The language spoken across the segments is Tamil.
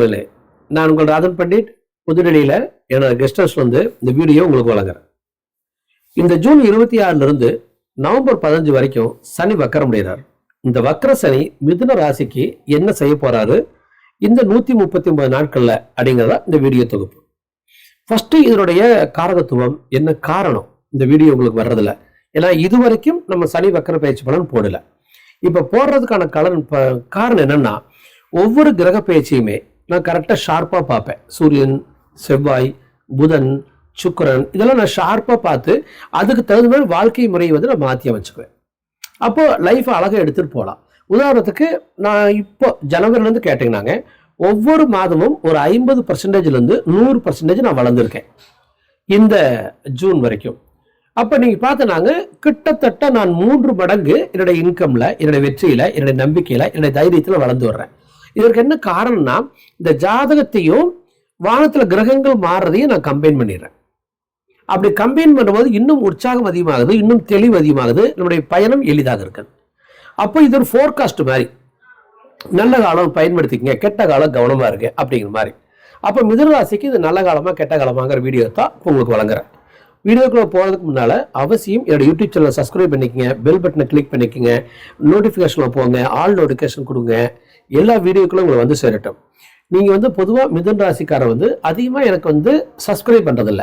மேலே நான் உங்கள் ராதன் பண்டிட் புதுடெல்லியில் என்னோட கெஸ்ட் ஹவுஸ் வந்து இந்த வீடியோ உங்களுக்கு வழங்குறேன். இந்த ஜூன் இருபத்தி ஆறுல இருந்து நவம்பர் பதினஞ்சு வரைக்கும் சனி வக்கரம் அடைகிறார். இந்த வக்கர சனி மிதுன ராசிக்கு என்ன செய்ய போறாரு? இந்த நூத்தி முப்பத்தி ஒன்பது நாட்கள்ல அப்படிங்கிறதா இந்த வீடியோ தொகுப்பு. ஃபர்ஸ்ட் இதனுடைய காரகத்துவம் என்ன காரணம்? இந்த வீடியோ உங்களுக்கு வர்றதில்ல. ஏன்னா இது வரைக்கும் நம்ம சனி வக்கர பயிற்சி பலன் போடல. இப்ப போடுறதுக்கான கலன் காரணம் என்னன்னா ஒவ்வொரு கிரக பயிற்சியுமே நான் கரெக்டாக ஷார்ப்பாக பார்ப்பேன். சூரியன் செவ்வாய் புதன் சுக்கரன் இதெல்லாம் நான் ஷார்ப்பாக பார்த்து அதுக்கு தகுந்த மாதிரி வாழ்க்கை முறையை வந்து நான் மாற்றி அமைச்சுக்குவேன். அப்போது லைஃப் அழகாக எடுத்துகிட்டு போகலாம் உதாரணத்துக்கு நான் இப்போ ஜனவரிலேருந்து கேட்டிங்கனாங்க ஒவ்வொரு மாதமும் ஒரு ஐம்பது பர்சன்டேஜ்லேருந்து நூறு பர்சன்டேஜ் நான் வளர்ந்துருக்கேன். இந்த ஜூன் வரைக்கும். அப்போ நீங்கள் பார்த்தனாங்க கிட்டத்தட்ட நான் மூன்று மடங்கு என்னுடைய இன்கமில் என்னுடைய வெற்றியில் என்னுடைய நம்பிக்கையில் என்னுடைய தைரியத்தில் வளர்ந்து வர்றேன். இதற்கு என்ன காரணம்னா இந்த ஜாதகத்தையும் வானத்தில் கிரகங்கள் மாறுறதையும் நான் கம்பைன் பண்ணிடுறேன். அப்படி கம்பைன் பண்ணும்போது இன்னும் உற்சாகம் அதிகமாகுது இன்னும் தெளிவு அதிகமாகுது நம்முடைய பயணம் எளிதாக இருக்குது அப்போ இது ஒரு ஃபோர்காஸ்ட் மாதிரி. நல்ல காலம் பயன்படுத்திக்கங்க கெட்ட காலம் கவனமாக இருக்கு அப்படிங்கிற மாதிரி. அப்போ மிதனராசிக்கு இது நல்ல காலமாக கெட்ட காலமாங்கிற வீடியோ தான் உங்களுக்கு வழங்குறேன். வீடியோக்குள்ளே போகிறதுக்கு முன்னால் அவசியம் என்னோட யூடியூப் சேனலை சப்ஸ்கிரைப் பண்ணிக்கங்க பெல் பட்டனை கிளிக் பண்ணிக்கங்க நோட்டிஃபிகேஷனில் போங்க ஆல் நோட்டிஃபிகேஷன் கொடுங்க. எல்லா வீடியோக்களும் உங்களை வந்து சேரட்டும். நீங்கள் வந்து பொதுவாக மிதுன் ராசிக்காரர் வந்து அதிகமாக எனக்கு வந்து சப்ஸ்கிரைப் பண்ணுறதில்ல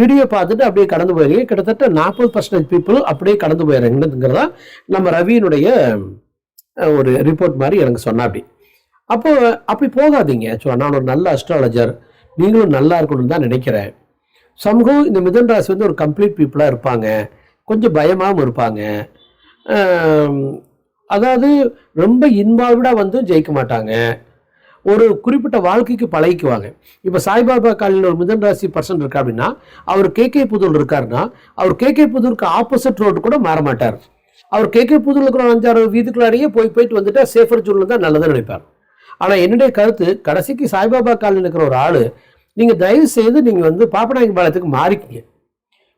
வீடியோ பார்த்துட்டு அப்படியே கடந்து போயிருங்க. கிட்டத்தட்ட நாற்பது பர்சன்டேஜ் பீப்புள் அப்படியே கடந்து போயிடுறீங்கிறதா நம்ம ரவியினுடைய ஒரு ரிப்போர்ட் மாதிரி எனக்கு சொன்னா அப்படி அப்போ அப்படி போகாதீங்க. ஆக்சுவலாக நான் ஒரு நல்ல அஸ்ட்ராலஜர் நீங்களும் நல்லா இருக்கணும்னு தான் நினைக்கிறேன். சமூகம் இந்த மிதன் ராசி வந்து ஒரு கம்ப்ளீட் பீப்புளாக இருப்பாங்க. கொஞ்சம் பயமாகவும் இருப்பாங்க. அதாவது ரொம்ப இன்வால்வ்டாக வந்து ஜெயிக்க மாட்டாங்க. ஒரு குறிப்பிட்ட வாழ்க்கைக்கு பழகிக்குவாங்க. இப்போ சாய்பாபா காலையில் ஒரு மிதன் ராசி பர்சன் இருக்கா அப்படின்னா அவர் கே கே புதூர் இருக்காருன்னா அவர் கே கே புதூருக்கு ஆப்போசிட் ரோடு கூட மாற மாட்டார். அவர் கே புதூரில் இருக்கிற அஞ்சாறு வீதுக்குள்ளாரையே போய் போயிட்டு வந்துட்டா சேஃபர் ஜூனில் தான் நல்லதாக நினைப்பார். ஆனால் என்னுடைய கருத்து கடைசிக்கு சாய்பாபா காலில் இருக்கிற ஒரு ஆள் நீங்கள் தயவு செய்து நீங்கள் வந்து பாப்பநாயக பாளையத்துக்கு மாறிக்கிங்க.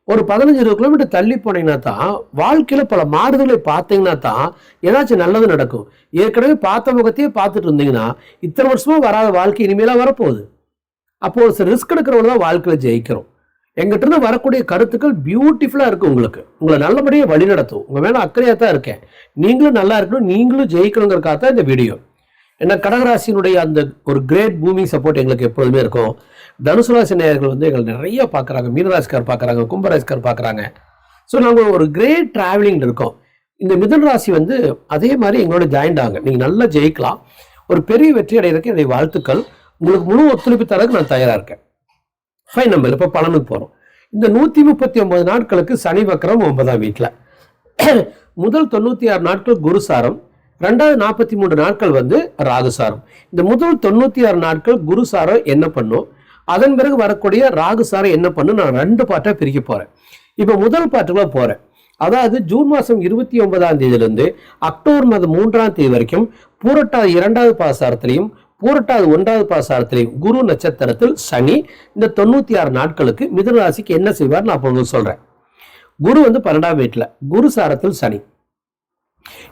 ஒரு பதினஞ்சு இருபது கிலோமீட்டர் தள்ளி போனீங்கன்னா தான் வாழ்க்கையில் பல மாறுதலை பார்த்தீங்கன்னா தான் ஏதாச்சும் நல்லது நடக்கும். ஏற்கனவே பார்த்த முகத்தையே பார்த்துட்டு இருந்தீங்கன்னா இத்தனை வருஷமாக வராத வாழ்க்கை இனிமேலாக வரப்போகுது. அப்போ ஒரு சில ரிஸ்க் எடுக்கிறவங்க தான் வாழ்க்கையில் ஜெயிக்கிறோம். எங்கிட்ட இருந்து வரக்கூடிய கருத்துக்கள் பியூட்டிஃபுல்லாக இருக்கும் உங்களுக்கு. உங்களை நல்லபடியாக வழி நடத்தும். உங்கள் மேலே அக்கறையாக தான் இருக்கேன். நீங்களும் நல்லா இருக்கணும் நீங்களும் ஜெயிக்கணுங்கிறக்காக தான் இந்த வீடியோ ஏன்னா கடகராசியினுடைய அந்த ஒரு கிரேட் பூமி சப்போர்ட் எங்களுக்கு எப்பொழுதுமே இருக்கும். தனுசு ராசி நேயர்கள் வந்து எங்களை நிறைய பார்க்குறாங்க. மீனராசிக்கார் பார்க்குறாங்க கும்பராசிக்கார் பார்க்குறாங்க. ஸோ நாங்கள் ஒரு கிரேட் டிராவலிங் இருக்கோம். இந்த மிதன் ராசி வந்து அதே மாதிரி எங்களோட ஜாயிண்ட் ஆகுங்க. நீங்கள் நல்லா ஜெயிக்கலாம். ஒரு பெரிய வெற்றி அடைகிறதுக்கு என்னுடைய வாழ்த்துக்கள். உங்களுக்கு முழு ஒத்துழைப்பு தரக்கு நான் தயாராக இருக்கேன். ஃபைன் நம்பர் இப்போ பலனுக்கு போகிறோம் இந்த நூற்றி முப்பத்தி ஒன்பது நாட்களுக்கு சனி வக்கரம் ஒன்பதாம் வீட்டில் முதல் தொண்ணூற்றி ஆறு நாட்கள் குருசாரம் ரெண்டாவது நாற்பத்தி மூன்று நாட்கள் வந்து ராகுசாரம் இந்த முதல் தொண்ணூற்றி ஆறு நாட்கள் குருசாரம் என்ன பண்ணும்? அதன் பிறகு வரக்கூடிய ராகு சாரை என்ன பண்ணு? நான் ரெண்டு பாட்டாக பிரிக்க போகிறேன் இப்போ முதல் பாட்டுக்குள்ள போகிறேன் அதாவது ஜூன் மாதம் இருபத்தி ஒன்பதாம் தேதியிலிருந்து அக்டோபர் மாதம் மூன்றாம் தேதி வரைக்கும் பூரட்டாவது இரண்டாவது பாசாரத்திலையும் பூரட்டாவது ஒன்றாவது பாசாரத்திலையும் குரு நட்சத்திரத்தில் சனி இந்த தொண்ணூற்றி ஆறு நாட்களுக்கு மிதுன ராசிக்கு என்ன செய்வார்? நான் அப்போ உங்களுக்கு சொல்கிறேன் குரு வந்து பன்னெண்டாம் வீட்டில் குரு சாரத்தில் சனி.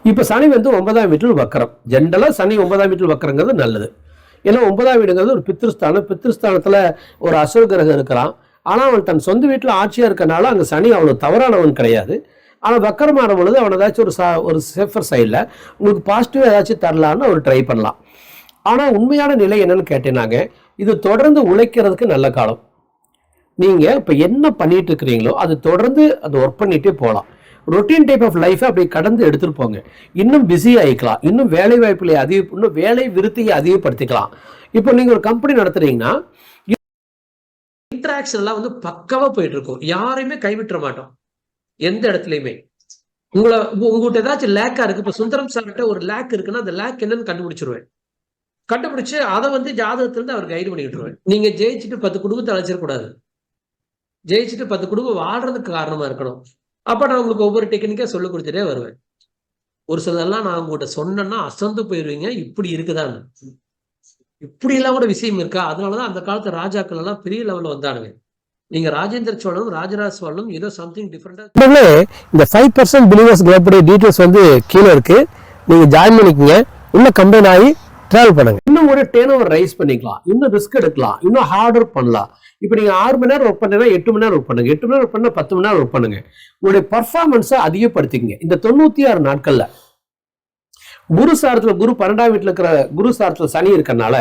இப்போ சனி வந்து ஒன்பதாம் வீட்டில் வக்கரம். ஜென்ரலாக சனி ஒன்பதாம் வீட்டில் வக்கரங்கிறது நல்லது. ஏன்னா ஒன்பதாம் வீடுங்கிறது ஒரு பித்ருஸ்தானம். பித்ருஸ்தானத்துல ஒரு அசுர கிரகம் இருக்கிறான் ஆனால் அவன் தன் சொந்த வீட்டில் ஆட்சியாக இருக்கனால அங்கே சனி அவ்வளோ தவறானவன் கிடையாது. ஆனால் வக்கரமான பொழுது அவன் ஏதாச்சும் ஒரு சா ஒரு சேஃபர் சைடில் உங்களுக்கு பாசிட்டிவாக ஏதாச்சும் தரலான்னு அவர் ட்ரை பண்ணலாம். ஆனால் உண்மையான நிலை என்னன்னு கேட்டேனாங்க இது தொடர்ந்து உழைக்கிறதுக்கு நல்ல காலம். நீங்கள் இப்போ என்ன பண்ணிட்டு இருக்கிறீங்களோ அது தொடர்ந்து அது ஒர்க் பண்ணிகிட்டே போகலாம். ரொட்டீன் டைப் ஆஃப் லைஃபை அப்படி கடந்து எடுத்துருப்போங்க போங்க. இன்னும் பிஸி ஆகிக்கலாம் இன்னும் வேலை வாய்ப்புகளை அதிக இன்னும் வேலை விருத்தியை அதிகப்படுத்திக்கலாம். இப்போ நீங்கள் ஒரு கம்பெனி நடத்துறீங்கன்னா இன்ட்ராக்ஷன்லாம் எல்லாம் வந்து பக்காவாக போயிட்டு இருக்கும் யாரையுமே கைவிட்டுற மாட்டோம். எந்த இடத்துலையுமே. உங்களை உங்ககிட்ட ஏதாச்சும் லேக்கா இருக்கு. இப்போ சுந்தரம் சார்கிட்ட ஒரு லேக் இருக்குன்னா அந்த லேக் என்னன்னு கண்டுபிடிச்சிருவேன். கண்டுபிடிச்சு அதை வந்து ஜாதகத்திலிருந்து அவர் கைடு பண்ணிக்கிட்டுருவேன். நீங்கள் நீங்க ஜெயிச்சுட்டு பத்து குடும்பத்தை அழைச்சிடக்கூடாது. ஜெயிச்சுட்டு பத்து குடும்பம் வாழ்றதுக்கு காரணமா இருக்கணும். அப்போ நான் உங்களுக்கு ஒவ்வொரு டெக்னிக்காக சொல்லி கொடுத்துட்டே வருவேன். ஒரு சிலதெல்லாம் நான் உங்கள்கிட்ட சொன்னேன்னா அசந்து போயிடுவீங்க இப்படி இருக்குதான்னு. இப்படியெல்லாம் கூட விஷயம் இருக்கா? அதனாலதான் அந்த காலத்து ராஜாக்கள் எல்லாம் பெரிய லெவலில் வந்தானுங்க. நீங்க ராஜேந்திர சோழனும் ராஜராஜ சோழனும் ஏதோ சம்திங் டிஃப்ரெண்டா இந்த ஃபைவ் பர்சன்ட் பிலீவர்ஸ் குரூப்புடைய டீட்டெயில்ஸ் வந்து கீழே இருக்கு. நீங்க ஜாயின் பண்ணிக்கங்க. உள்ள கம்பைன் ஆகி ட்ராவல் பண்ணுங்க. இன்னும் ஒரு டேன் ஓவர் ரைஸ் பண்ணிக்கலாம். இன்னும் ரிஸ்க் எடுக்கலாம். இன்னும் ஹார்ட் ஒர்க் பண்ணலாம். இப்போ நீங்கள் ஆறு மணி நேரம் ஒர்க் பண்ணீங்கன்னா எட்டு மணி நேரம் ஒர்க் பண்ணுங்க. எட்டு மணி நேரம் ஒர்க் பண்ணால் பத்து மணி நேரம் ஒர்க் பண்ணுங்க. உங்களுடைய பர்ஃபார்மன்ஸை அதிகப்படுத்திக்கங்க. இந்த தொண்ணூற்றி ஆறு நாட்களில் குரு சாரத்தில் குரு பன்னெண்டாம் வீட்டில் இருக்கிற குரு சாரத்தில் சனி இருக்கிறனால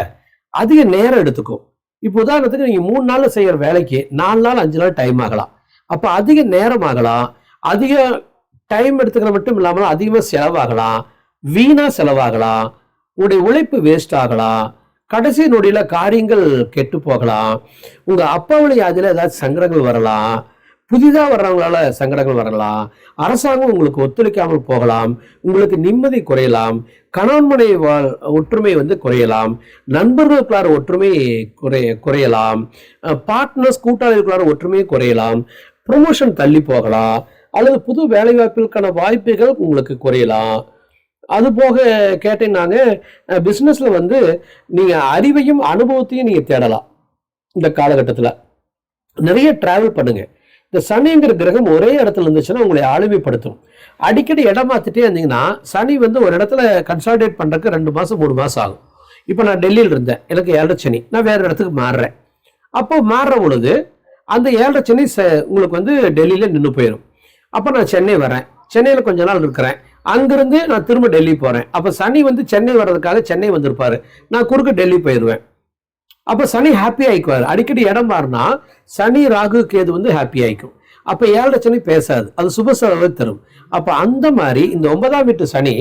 அதிக நேரம் எடுத்துக்கும். இப்போ உதாரணத்துக்கு நீங்கள் மூணு நாளில் செய்கிற வேலைக்கு நாலு நாள் அஞ்சு நாள் டைம் ஆகலாம். அப்போ அதிக நேரம் ஆகலாம். அதிக டைம் எடுத்துக்கிற மட்டும் இல்லாமல் அதிகமாக செலவாகலாம். வீணாக செலவாகலாம். உங்களுடைய உழைப்பு வேஸ்ட் ஆகலாம். கடைசி நொடியில் காரியங்கள் கெட்டு போகலாம். உங்கள் அப்பா வழி அதில் ஏதாச்சும் சங்கடங்கள் வரலாம். புதிதாக வர்றவங்களால சங்கடங்கள் வரலாம். அரசாங்கம் உங்களுக்கு ஒத்துழைக்காமல் போகலாம். உங்களுக்கு நிம்மதி குறையலாம். கணவன் மனைவி ஒற்றுமை வந்து குறையலாம். நண்பர்களுக்குள்ளார ஒற்றுமை குறை குறையலாம். பார்ட்னர்ஸ் கூட்டாளிகளுக்குள்ளார ஒற்றுமை குறையலாம். ப்ரொமோஷன் தள்ளி போகலாம். அல்லது புது வேலைவாய்ப்பிற்கான வாய்ப்புகள் உங்களுக்கு குறையலாம். அது போக கேட்டேன்னாங்க பிஸ்னஸில் வந்து நீங்கள் அறிவையும் அனுபவத்தையும் நீங்கள் தேடலாம் இந்த காலகட்டத்தில். நிறைய ட்ராவல் பண்ணுங்கள் இந்த சனிங்கிற கிரகம் ஒரே இடத்துல இருந்துச்சுன்னா உங்களை ஆளுமைப்படுத்தும். அடிக்கடி இடம் மாற்றிட்டே இருந்தீங்கன்னா சனி வந்து ஒரு இடத்துல கன்சால்டேட் பண்ணுறதுக்கு ரெண்டு மாதம் மூணு மாதம் ஆகும். இப்போ நான் டெல்லியில் இருந்தேன். எனக்கு ஏழரை சனி. நான் வேறு இடத்துக்கு மாறுறேன். அப்போ மாறுற பொழுது அந்த ஏழரை சனி ச- உங்களுக்கு வந்து டெல்லியில் நின்று போயிடும் அப்போ நான் சென்னை வரேன். சென்னையில் கொஞ்ச நாள் இருக்கிறேன். அங்கேருந்து நான் திரும்ப டெல்லி போகிறேன் அப்போ சனி வந்து சென்னை வர்றதுக்காக சென்னை வந்திருப்பாரு. நான் குறுக்க டெல்லி போயிடுவேன் அப்போ சனி ஹாப்பி ஆயிக்குவார். அடிக்கடி இடம் மாறினா சனி ராகு கேது வந்து ஹாப்பி ஆயிக்கும். அப்போ ஏழரை சனி பேசாது. அது சுப செலவை தரும். அப்போ அந்த மாதிரி இந்த ஒன்பதாம் வீட்டு சனி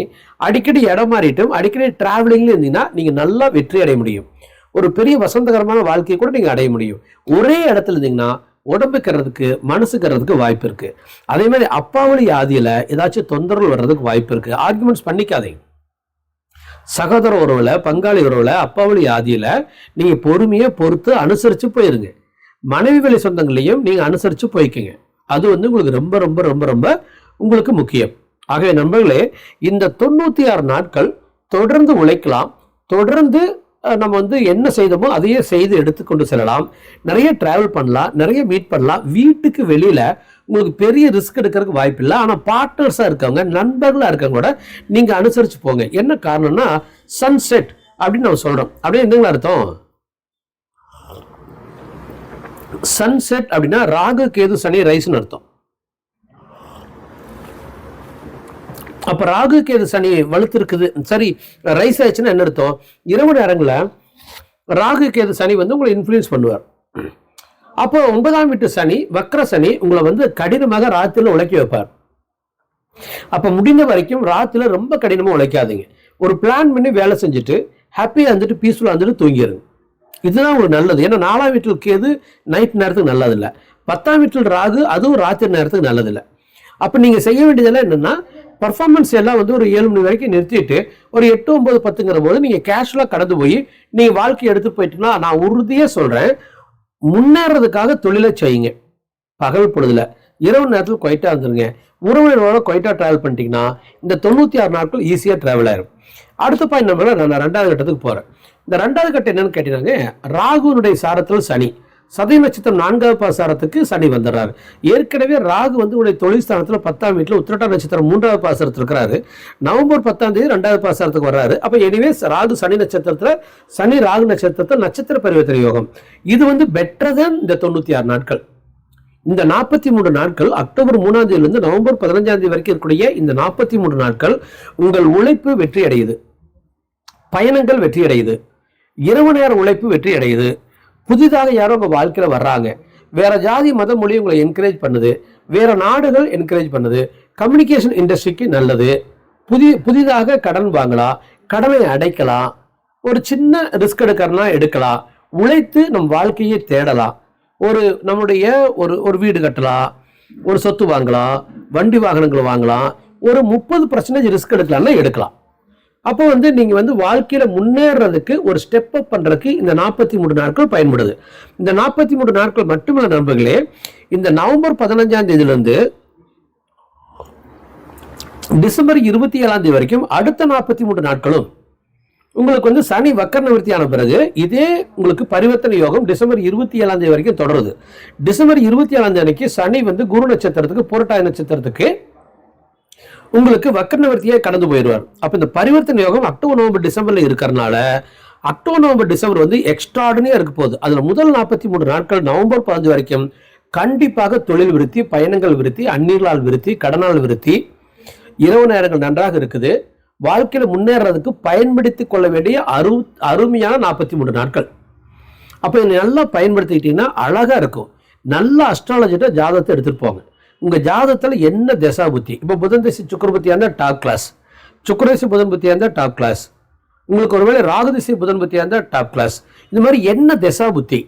அடிக்கடி இடம் மாறிட்டும் அடிக்கடி டிராவலிங்ல இருந்தீங்கன்னா நீங்கள் நல்லா வெற்றி அடைய முடியும். ஒரு பெரிய வசந்தகரமான வாழ்க்கையை கூட நீங்கள் அடைய முடியும். ஒரே இடத்துல இருந்தீங்கன்னா உடம்புக்கிறதுக்கு மனசுக்கிறதுக்கு வாய்ப்பு இருக்கு. அதே மாதிரி அப்பாவளி ஆதியில் ஏதாச்சும் தொந்தரவு வர்றதுக்கு வாய்ப்பு இருக்கு. ஆர்குமெண்ட்ஸ் பண்ணிக்காதீங்க சகோதர உறவுல பங்காளி உறவுல அப்பாவளி ஆதியில நீங்க பொறுமையை பொறுத்து அனுசரிச்சு போயிருங்க. மனைவி வழி சொந்தங்களையும் நீங்க அனுசரிச்சு போய்க்குங்க. அது வந்து உங்களுக்கு ரொம்ப ரொம்ப ரொம்ப ரொம்ப உங்களுக்கு முக்கியம். ஆகவே நண்பர்களே இந்த தொண்ணூத்தி ஆறு நாட்கள் தொடர்ந்து உழைக்கலாம் தொடர்ந்து நம்ம வந்து என்ன செய்தோமோ அதையே செய்து எடுத்துக்கொண்டு செல்லலாம். நிறைய டிராவல் பண்ணலாம் நிறைய மீட் பண்ணலாம். வீட்டுக்கு வெளியில் உங்களுக்கு பெரிய ரிஸ்க் எடுக்கிறதுக்கு வாய்ப்பு இல்லை. ஆனால் பார்ட்னர்ஸாக இருக்கவங்க நண்பர்களாக இருக்கவங்க கூட நீங்கள் அனுசரித்து போங்க. என்ன காரணம்னா சன்செட் அப்படின்னு நம்ம சொல்கிறோம் அப்படியே என்னங்களா அர்த்தம்? சன்செட் அப்படின்னா ராகு கேது சனி ரைஸ்னு அர்த்தம். அப்ப ராகு கேது சனி வலுத்திருக்குது. சரி ரைஸ் ஆயிடுச்சுன்னா என்ன அர்த்தம்? இரவு நேரங்களில் ராகு கேது சனி வந்து உங்களை இன்ஃப்ளூயன்ஸ் பண்ணுவார். அப்போ ஒன்பதாம் வீட்டு சனி வக்ர சனி உங்களை வந்து கடினமாக ராத்திரில உழைக்க வைப்பார். அப்ப முடிந்த வரைக்கும் ராத்திரில ரொம்ப கடினமா உழைக்காதீங்க. ஒரு பிளான் பண்ணி வேலை செஞ்சுட்டு ஹாப்பியா இருந்துட்டு பீஸ்ஃபுல்லா இருந்துட்டு தூங்கிடுங்க இதுதான் உங்களுக்கு நல்லது. ஏன்னா நாலாம் வீட்டில் கேது நைட் நேரத்துக்கு நல்லது இல்லை பத்தாம் வீட்டில் ராகு அதுவும் ராத்திரி நேரத்துக்கு நல்லது இல்லை அப்போ நீங்கள் செய்ய வேண்டியதெல்லாம் என்னன்னா பர்ஃபார்மன்ஸ் எல்லாம் வந்து ஒரு ஏழு மணி வரைக்கும் நிறுத்திட்டு ஒரு எட்டு ஒன்பது பத்துங்கிற போது நீங்கள் கேஷுவலாக கடந்து போய் நீங்கள் வாழ்க்கையை எடுத்து போயிட்டுனா நான் உறுதியாக சொல்கிறேன் முன்னேறதுக்காக தொழிலை செய்யுங்க. பகல் பொழுதுல. இரவு நேரத்தில் குவைட்டா இருந்துருங்க. உறவினரோட குவைட்டா டிராவல் பண்ணிட்டீங்கன்னா இந்த தொண்ணூற்றி ஆறு நாட்கள் ஈஸியாக டிராவல் ஆயிரும். அடுத்த பாயிண்ட் நம்பர் நான் ரெண்டாவது கட்டத்துக்கு போகிறேன் இந்த ரெண்டாவது கட்டம் என்னன்னு கேட்டீங்கன்னா ராகுனுடைய சாரத்தில் சனி. சதய நட்சத்திரம் நான்காவது பாசாரத்துக்கு சனி வந்துடுறாரு ஏற்கனவே ராகு வந்து உடைய தொழில்ஸ்தானத்தில் பத்தாம் வீட்டில் உத்திரட்டா நட்சத்திரம் மூன்றாவது பாசாரத்தில் இருக்கிறாரு. நவம்பர் பத்தாம் தேதி ரெண்டாவது பாசாரத்துக்கு வர்றாரு. அப்போ எனவே ராகு சனி நட்சத்திரத்தில் சனி ராகு நட்சத்திரத்தில் நட்சத்திர பரிவர்த்தனை யோகம். இது வந்து பெட்டர் இந்த தொண்ணூற்றி ஆறு நாட்கள். இந்த நாற்பத்தி மூன்று நாட்கள் அக்டோபர் மூணாம் தேதியிலிருந்து நவம்பர் பதினஞ்சாம் தேதி வரைக்கும் இருக்கக்கூடிய இந்த நாற்பத்தி மூன்று நாட்கள் உங்கள் உழைப்பு வெற்றி அடையுது பயணங்கள் வெற்றி அடையுது இரவு நேர உழைப்பு வெற்றி அடையுது புதிதாக யாரோ உங்கள் வாழ்க்கையில் வர்றாங்க. வேற ஜாதி மத மொழி உங்களை என்கரேஜ் பண்ணுது. வேற நாடுகள் என்கரேஜ் பண்ணுது. கம்யூனிகேஷன் இண்டஸ்ட்ரிக்கு நல்லது. புதிய புதிதாக கடன் வாங்கலாம் கடனை அடைக்கலாம் ஒரு சின்ன ரிஸ்க் எடுக்கிறனா எடுக்கலாம் உழைத்து நம் வாழ்க்கையை தேடலாம் ஒரு நம்முடைய ஒரு ஒரு வீடு கட்டலாம் ஒரு சொத்து வாங்கலாம் வண்டி வாகனங்கள் வாங்கலாம் ஒரு முப்பது பர்சன்டேஜ் ரிஸ்க் எடுக்கலாம்னா எடுக்கலாம். அப்போ வந்து நீங்கள் வந்து வாழ்க்கையில் முன்னேறதுக்கு ஒரு ஸ்டெப் அப் பண்ணுறதுக்கு இந்த நாற்பத்தி மூணு நாட்கள் பயன்படுது. இந்த நாற்பத்தி மூணு நாட்கள் மட்டுமல்ல நண்பர்களே இந்த நவம்பர் பதினஞ்சாம் தேதியிலேருந்து டிசம்பர் இருபத்தி ஏழாம் தேதி வரைக்கும் அடுத்த நாற்பத்தி மூன்று நாட்களும் உங்களுக்கு வந்து சனி வக்கர நிவர்த்தியான பிறகு இதே உங்களுக்கு பரிவர்த்தனை யோகம் டிசம்பர் இருபத்தி ஏழாம் தேதி வரைக்கும் தொடருது. டிசம்பர் இருபத்தி ஏழாம் தேதி அன்னைக்கு சனி வந்து குரு நட்சத்திரத்துக்கு புரட்டாதி நட்சத்திரத்துக்கு உங்களுக்கு வக்கரவர்த்தியே கடந்து போயிடுவார். அப்போ இந்த பரிவர்த்தனை யோகம் அக்டோபர் நவம்பர் டிசம்பர்ல இருக்கிறனால அக்டோபர் நவம்பர் டிசம்பர் வந்து எக்ஸ்ட்ராடனியா இருக்க போகுது. அதுல முதல் நாற்பத்தி மூணு நாட்கள் நவம்பர் பதினஞ்சு வரைக்கும் கண்டிப்பாக தொழில் விருத்தி பயணங்கள் விருத்தி அந்நீர்லால் விருத்தி கடனால் விருத்தி. இரவு நேரங்கள் நன்றாக இருக்குது. வாழ்க்கையில முன்னேறதுக்கு பயன்படுத்திக் கொள்ள வேண்டிய அரு அருமையான நாற்பத்தி மூணு நாட்கள். அப்போ இதை நல்லா பயன்படுத்திக்கிட்டீங்கன்னா அழகா இருக்கும். நல்ல அஸ்ட்ராலஜிட்ட ஜாதகத்தை எடுத்துட்டு போங்க. உங்கள் ஜாதத்தில் என்ன தசா புத்தி இப்போ புதன் திசை சுக்கர இருந்தால் டாப் கிளாஸ் சுக்கரதசை புதன் புத்தியாக இருந்தால் டாப் கிளாஸ் உங்களுக்கு ஒருவேளை ராகு திசை புதன் புத்தியாக இருந்தால் டாப் கிளாஸ் இந்த மாதிரி என்ன தசா புத்தி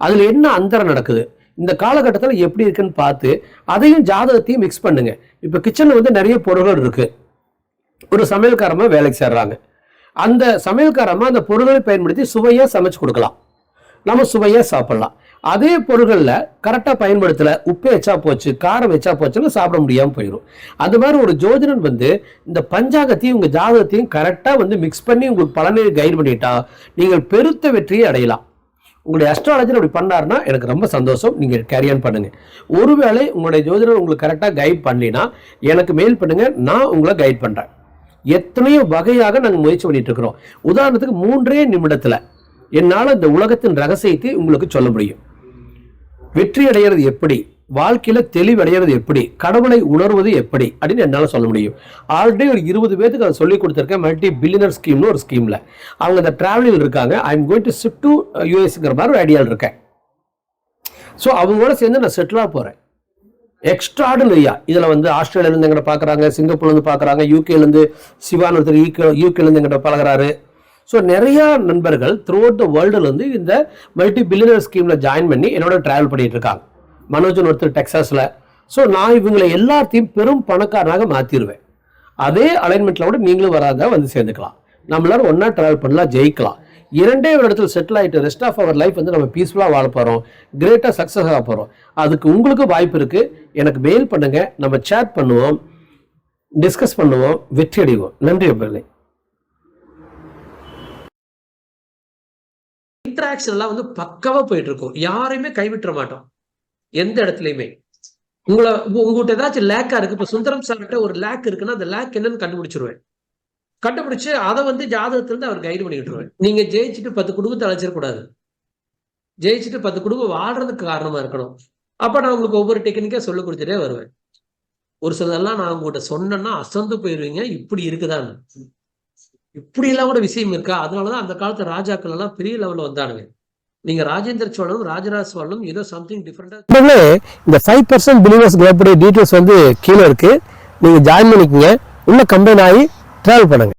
அதில் என்ன அந்தரம் நடக்குது? இந்த காலகட்டத்தில் எப்படி இருக்குன்னு பார்த்து அதையும் ஜாதகத்தையும் மிக்ஸ் பண்ணுங்க. இப்போ கிச்சனில் வந்து நிறைய பொருள்கள் இருக்குது ஒரு சமையல்காரமாக வேலைக்கு சேர்றாங்க. அந்த சமையல்காரமாக அந்த பொருள்களை பயன்படுத்தி சுவையாக சமைச்சு கொடுக்கலாம். நம்ம சுவையாக சாப்பிட்லாம். அதே பொருள்களில் கரெக்டாக பயன்படுத்தலை உப்பு வச்சா போச்சு காரம் வச்சா போச்சுன்னு சாப்பிட முடியாமல் போயிடும் அது மாதிரி ஒரு ஜோதிடன் வந்து இந்த பஞ்சாங்கத்தையும் உங்கள் ஜாதகத்தையும் கரெக்டாக வந்து மிக்ஸ் பண்ணி உங்களுக்கு பலனை கைடு பண்ணிட்டா நீங்கள் பெருத்த வெற்றியை அடையலாம். உங்களுடைய அஸ்ட்ராலஜர் அப்படி பண்ணாருன்னா எனக்கு ரொம்ப சந்தோஷம். நீங்கள் கேரியான் பண்ணுங்கள் ஒருவேளை உங்களுடைய ஜோதிடர் உங்களுக்கு கரெக்டாக கைட் பண்ணலினா எனக்கு மெயில் பண்ணுங்கள் நான் உங்களை கைட் பண்ணுறேன் எத்தனையோ வகையாக நாங்கள் முயற்சி பண்ணிட்டு இருக்கிறோம். உதாரணத்துக்கு மூன்றே நிமிடத்தில் என்னால் இந்த உலகத்தின் ரகசியத்தை உங்களுக்கு சொல்ல முடியும். வெற்றி அடைகிறது எப்படி? வாழ்க்கையில தெளிவடைகிறது எப்படி? கடவுளை உணர்வது எப்படி? அப்படின்னு என்னால் சொல்ல முடியும். ஆல்ரெடி ஒரு இருபது பேருக்கு அதை சொல்லி கொடுத்துருக்கேன் மல்டி பில்லியனர் ஸ்கீம்னு ஒரு ஸ்கீமில் அவங்க இந்த ட்ராவலில் இருக்காங்க. I am going to shift to யூஎஸ்ங்கிற மாதிரி ஒரு ஐடியாவில் இருக்கேன். ஸோ அவங்களோட சேர்ந்து நான் செட்டிலாக போகிறேன் எக்ஸ்ட்ராடனரியா இதில் வந்து ஆஸ்திரேலியாலேருந்து எங்கிட்ட பார்க்குறாங்க சிங்கப்பூர்லேருந்து பார்க்குறாங்க யூகேலேருந்து சிவான் ஒருத்தர் யூகே யூகேலேருந்து எங்கிட்ட பழகுறாரு. ஸோ நிறையா நண்பர்கள் த்ரூ அவுட் த வேர்ல்டில் வந்து இந்த மல்டி பில்லியனர் ஸ்கீமில் ஜாயின் பண்ணி என்னோட ட்ராவல் பண்ணிட்டு இருக்காங்க. மனோஜன் ஒருத்தர் டெக்ஸாஸில் ஸோ நான் இவங்களை எல்லாத்தையும் பெரும் பணக்காரனாக மாற்றிடுவேன் அதே அலைன்மெண்ட்டில் கூட நீங்களும் வராத வந்து சேர்ந்துக்கலாம். நம்ம ஒன்றா ட்ராவல் பண்ணலாம் ஜெயிக்கலாம். இரண்டே ஒரு இடத்துல செட்டில் ஆகிட்டு ரெஸ்ட் ஆஃப் அவர் லைஃப் வந்து நம்ம பீஸ்ஃபுல்லாக வாழ போகிறோம் கிரேட்டாக சக்ஸஸ் ஆக போகிறோம் அதுக்கு உங்களுக்கு வாய்ப்பு இருக்குது எனக்கு மெயில் பண்ணுங்கள் நம்ம சேட் பண்ணுவோம். டிஸ்கஸ் பண்ணுவோம். வெற்றி அடைவோம். நன்றி பிள்ளை இன்ட்ராக்ஷன் எல்லாம் வந்து பக்கவா போயிட்டு இருக்கும் யாரையுமே கைவிட்டுற மாட்டோம். எந்த இடத்துலயுமே. உங்களை உங்ககிட்ட ஏதாச்சும் லேக்கா இருக்கு. இப்ப சுந்தரம் சார்கிட்ட ஒரு லேக் இருக்குன்னா அந்த லேக் என்னன்னு கண்டுபிடிச்சிருவேன். கண்டுபிடிச்சு அதை வந்து ஜாதகத்துல இருந்து அவர் கைடு பண்ணி விட்டுருவேன் நீங்க ஜெயிச்சுட்டு பத்து குடும்பத்தை அழைச்சிடக்கூடாது ஜெயிச்சுட்டு பத்து குடும்பம் வாழ்றதுக்கு காரணமா இருக்கணும். அப்ப நான் உங்களுக்கு ஒவ்வொரு டெக்னிக்கா சொல்லி கொடுத்துட்டே வருவேன். ஒரு சிலதெல்லாம் நான் உங்ககிட்ட சொன்னேன்னா அசந்து போயிருவீங்க. இப்படி இருக்குதான்னு. இப்படி எல்லாம் கூட விஷயம் இருக்கா? அதனாலதான் அந்த காலத்து ராஜாக்கள் எல்லாம் பெரிய லெவல்ல வந்தானுங்க. நீங்க ராஜேந்திர சோழனும் ராஜராஜ சோழனும் ஏதோ சம்திங் டிஃப்ரெண்டா இந்த ஃபைவ் பர்சன்ட் பிலிவர்ஸ் குரூப்புடைய டீட்டெயில்ஸ் வந்து கீழே இருக்கு. நீங்க ஜாயின் பண்ணிக்கங்க. உள்ள கம்பைன் ஆகி டிராவல் பண்ணுங்க.